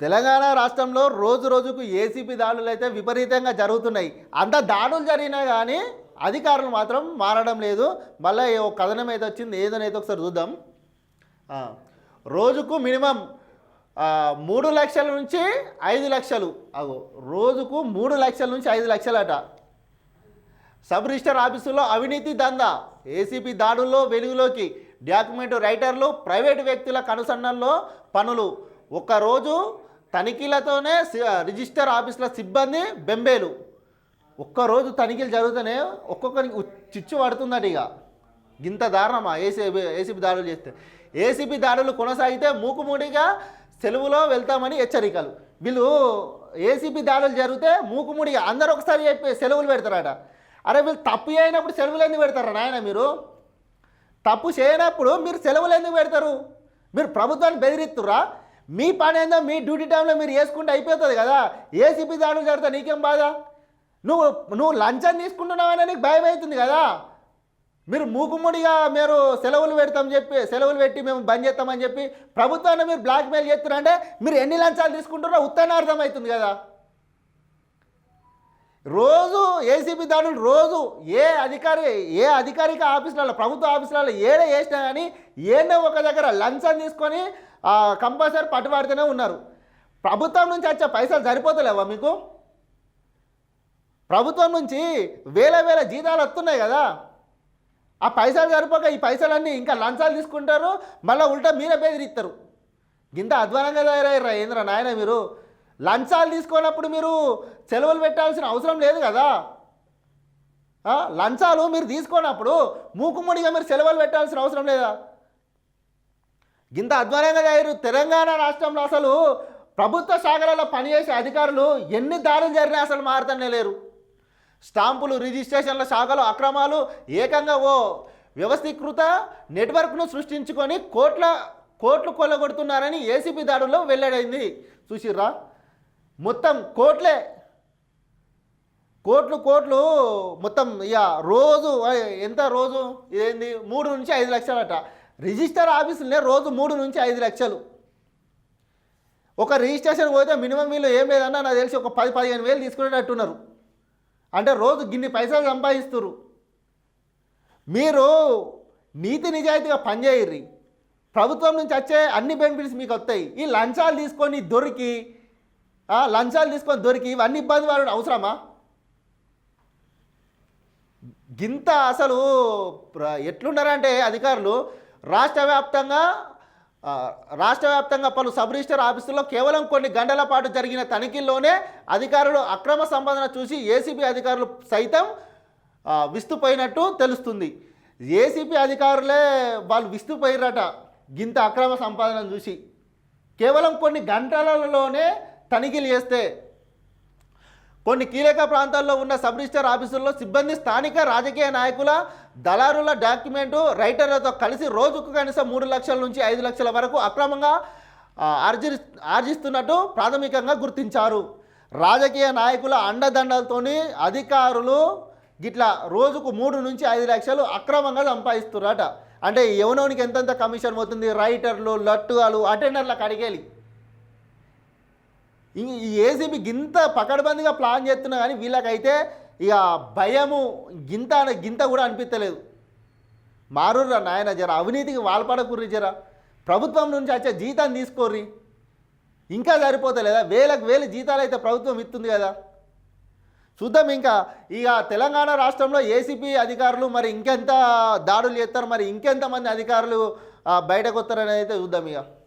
తెలంగాణ రాష్ట్రంలో రోజు రోజుకు ఏసీపీ దాడులు అయితే విపరీతంగా జరుగుతున్నాయి. అంత దాడులు జరిగినా కానీ అధికారులు మాత్రం మారడం లేదు. మళ్ళీ ఒక కథనం అయితే వచ్చింది. ఏదనైతే ఒకసారి చూద్దాం. రోజుకు మినిమం మూడు లక్షల నుంచి ఐదు లక్షలు. అగో రోజుకు మూడు లక్షల నుంచి ఐదు లక్షలట. సబ్ రిజిస్టర్ ఆఫీసులో అవినీతి దందా. ఏసీపీ దాడుల్లో వెలుగులోకి. డాక్యుమెంట్ రైటర్లు ప్రైవేటు వ్యక్తుల కనుసన్నల్లో పనులు. ఒకరోజు తనిఖీలతోనే రిజిస్టర్ ఆఫీసుల సిబ్బంది బెంబేలు. ఒక్కరోజు తనిఖీలు జరుగుతూనే ఒక్కొక్కరికి చిచ్చు పడుతుందట ఇక. ఇంత దారుణమా ఏసీబీ ఏసీబీ దాడులు చేస్తే. ఏసీబీ దాడులు కొనసాగితే మూకుముడిగా సెలవులో వెళ్తామని హెచ్చరికలు. వీళ్ళు ఏసీబీ దాడులు జరిగితే మూకుముడిగా అందరూ ఒకసారి చెప్పి సెలవులు పెడతారట. అరే వీళ్ళు తప్పు చేయనప్పుడు సెలవులు ఎందుకు పెడతారా నాయన మీరు? తప్పు చేయనప్పుడు మీరు సెలవులు ఎందుకు పెడతారు? మీరు ప్రభుత్వాన్ని బెదిరిస్తురా మీ పని ఏందో మీ డ్యూటీ టైంలో మీరు వేసుకుంటే అయిపోతుంది కదా. ఏసీపీ దాడులు జరుగుతా నీకేం బాధ? నువ్వు నువ్వు లంచం తీసుకుంటున్నావని నీకు భయం అవుతుంది కదా. మీరు మూకుముడిగా మీరు సెలవులు పెడతాం చెప్పి సెలవులు పెట్టి మేము బంద్ చేస్తామని చెప్పి ప్రభుత్వాన్ని మీరు బ్లాక్మెయిల్ చేస్తున్నారంటే మీరు ఎన్ని లంచాలు తీసుకుంటారో ఉత్తనే అర్థమవుతుంది కదా. రోజు ఏసీబీ దాడులు రోజు ఏ అధికారి ఏ అధికారిక ఆఫీసులలో ప్రభుత్వ ఆఫీసులలో ఏడ వేసినా కానీ ఏడో ఒక దగ్గర లంచం తీసుకొని కంపల్సరీ పట్టుబడుతూనే ఉన్నారు. ప్రభుత్వం నుంచి వచ్చే పైసలు సరిపోతలేవా మీకు? ప్రభుత్వం నుంచి వేల వేల జీతాలు వస్తున్నాయి కదా. ఆ పైసలు సరిపోక ఈ పైసలన్నీ ఇంకా లంచాలు తీసుకుంటారు మళ్ళీ ఉల్టా మీరే బెదిరిస్తారు. గింత అధ్వానంగా తయారయ్యారా ఏంద్ర నాయన మీరు? లంచాలు తీసుకున్నప్పుడు మీరు సెలవులు పెట్టాల్సిన అవసరం లేదు కదా. లంచాలు మీరు తీసుకున్నప్పుడు మూకుముడిగా మీరు సెలవులు పెట్టాల్సిన అవసరం లేదా? ఇంత అధ్వానంగా తయారు తెలంగాణ రాష్ట్రంలో అసలు ప్రభుత్వ శాఖలలో పనిచేసే అధికారులు ఎన్ని దాడులు జరిగినా అసలు మారుతనే లేరు. స్టాంపులు రిజిస్ట్రేషన్ల శాఖలో అక్రమాలు ఏకంగా ఓ వ్యవస్థీకృత నెట్వర్క్ను సృష్టించుకొని కోట్ల కోట్లు కొల్లగొడుతున్నారని ఏసీపీ దాడుల్లో వెల్లడైంది. చూసిర్రా? మొత్తం కోట్లే. కోట్లు కోట్లు మొత్తం ఇక రోజు ఎంత రోజు? ఇదేంది? మూడు నుంచి ఐదు లక్షలట. రిజిస్టర్ ఆఫీసులనే రోజు మూడు నుంచి ఐదు లక్షలు. ఒక రిజిస్ట్రేషన్ పోతే మినిమం వీళ్ళు ఏం లేదన్నా నాకు తెలిసి ఒక పది పదిహేను వేలు తీసుకునేటట్టున్నారు. అంటే రోజు గిన్ని పైసలు సంపాదిస్తున్నారు మీరు నీతి నిజాయితీగా పనిచేయర్రి. ప్రభుత్వం నుంచి వచ్చే అన్ని బెనిఫిట్స్ మీకు వస్తాయి. ఈ లంచాలు తీసుకొని దొరికి లంచాలు తీసుకొని దొరికి ఇవన్నీ ఇబ్బంది పడడం అవసరమా? గింత అసలు ఎట్లున్నారంటే అధికారులు రాష్ట్ర వ్యాప్తంగా రాష్ట్ర వ్యాప్తంగా పలు సబ్ రిజిస్టర్ ఆఫీసుల్లో కేవలం కొన్ని గంటల పాటు జరిగిన తనిఖీల్లోనే అధికారులు అక్రమ సంపాదన చూసి ఏసీబీ అధికారులు సైతం విస్తుపోయినట్టు తెలుస్తుంది. ఏసీబీ అధికారులే వాళ్ళు విస్తుపోయిరట గింత అక్రమ సంపాదన చూసి. కేవలం కొన్ని గంటలలోనే తనిఖీలు చేస్తే కొన్ని కీలక ప్రాంతాల్లో ఉన్న సబ్ రిజిస్టర్ ఆఫీసుల్లో సిబ్బంది స్థానిక రాజకీయ నాయకుల దళారుల డాక్యుమెంటు రైటర్లతో కలిసి రోజుకు కనీసం మూడు లక్షల నుంచి ఐదు లక్షల వరకు అక్రమంగా ఆర్జి ఆర్జిస్తున్నట్టు ప్రాథమికంగా గుర్తించారు. రాజకీయ నాయకుల అండదండలతోని అధికారులు గిట్లా రోజుకు మూడు నుంచి ఐదు లక్షలు అక్రమంగా సంపాదిస్తున్నారట అంటే ఎవనోనికి ఎంతెంత కమిషన్ పోతుంది? రైటర్లు లట్టుగాలు అటెండర్లకు అడిగేలి. ఈ- ఏసీబీ గింత పకడ్బందీగా ప్లాన్ చేస్తున్నా కానీ వీళ్ళకైతే ఇక భయము గింత అనే గింత కూడా అనిపించలేదు మారుర్రా నాయన జర అవినీతికి వాల్పడకుర్రి జర. ప్రభుత్వం నుంచి వచ్చే జీతం తీసుకోర్రి. ఇంకా సరిపోతలేదా? వేలకు వేలు జీతాలు అయితే ప్రభుత్వం ఇస్తుంది కదా. చూద్దాం ఇంకా. ఇక తెలంగాణ రాష్ట్రంలో ఏసీపీ అధికారులు మరి ఇంకెంత దాడులు చేస్తారు? మరి ఇంకెంతమంది అధికారులు బయటకు వస్తారని అయితే చూద్దాం ఇక.